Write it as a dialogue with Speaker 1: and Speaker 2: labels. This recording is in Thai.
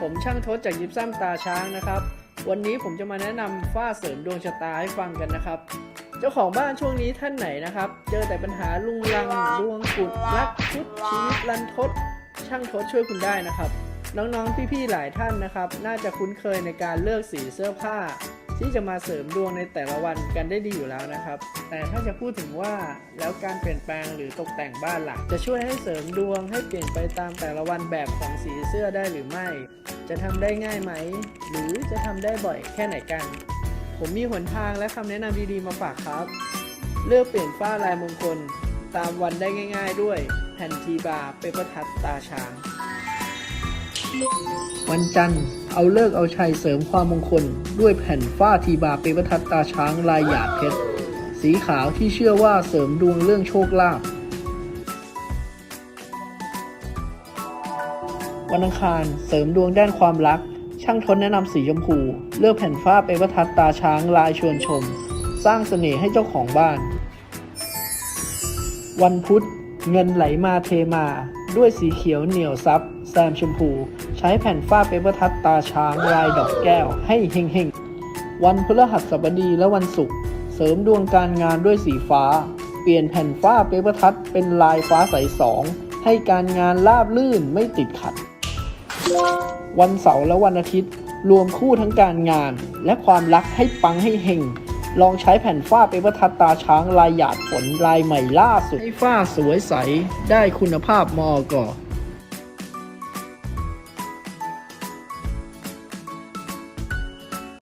Speaker 1: ผมช่างทศจากยิปซัมตาช้างนะครับ วันนี้ผมจะมาแนะนำฝ้าเสริมดวงชะตาให้ฟังกันนะครับ เจ้าของบ้านช่วงนี้ท่านไหนนะครับ เจอแต่ปัญหาลุงลังดวงกุดรักชุดชีวิตลันทด ช่างทศช่วยคุณได้นะครับ น้องๆพี่ๆหลายท่านนะครับ น่าจะคุ้นเคยในการเลือกสีเสื้อผ้า ที่จะมาเสริมดวงในแต่ละวันกันได้ดีอยู่แล้วนะครับ แต่ถ้าจะพูดถึงว่าแล้วการเปลี่ยนแปลงหรือตกแต่งบ้านหลักจะช่วยให้เสริมดวงให้เปลี่ยนไปตามแต่ละวันแบบของสีเสื้อได้หรือไม่ จะทำได้ง่ายไหม หรือจะทำได้บ่อยแค่ไหนกัน ผมมีหนทางและคำแนะนำดีๆมาฝากครับ เลือกเปลี่ยนฝ้าลายมงคล ตามวันได้ง่าย ๆ ด้วยแผ่นทีบาร์เปเปอร์ทัดตาช้างวันจันทร์ เอาเลิกเอาชัยเสริมความมงคล ด้วยแผ่นฝ้าทีบาเปเปร์ทัดตาช้างลายหยาดเพชร สีขาวที่เชื่อว่าเสริมดวงเรื่องโชคลาภวันอังคารเสริมดวงด้านความรัก ช่างทนแนะนำสีชมพู เลือกแผ่นฝ้าเปเปร์ทัดตาช้างลายชวนชม สร้างเสน่ห์ให้เจ้าของบ้าน วันพุธเงินไหลมาเทมา ด้วยสีเขียวเหนียวซับ แซมชมพู ใช้แผ่นฝ้าเปเปอร์ทัดตาช้างลายดอกแก้ว ให้เฮงๆ วันพฤหัสบดีและวันศุกร์เสริมดวงการงานด้วยสีฟ้า เปลี่ยนแผ่นฝ้าเปเปอร์ทัดเป็นลายฟ้าใสสองให้การงานราบลื่นไม่ติดขัด วันเสาร์และวันอาทิตย์ รวมคู่ทั้งการงานและความรักให้ปังให้เฮง ลองใช้แผ่นฝ้าเปเปอร์ทัดตาช้างลายหยาดฝนลายใหม่ล่าสุด ให้ฝ้าสวยใสได้คุณภาพมอกอ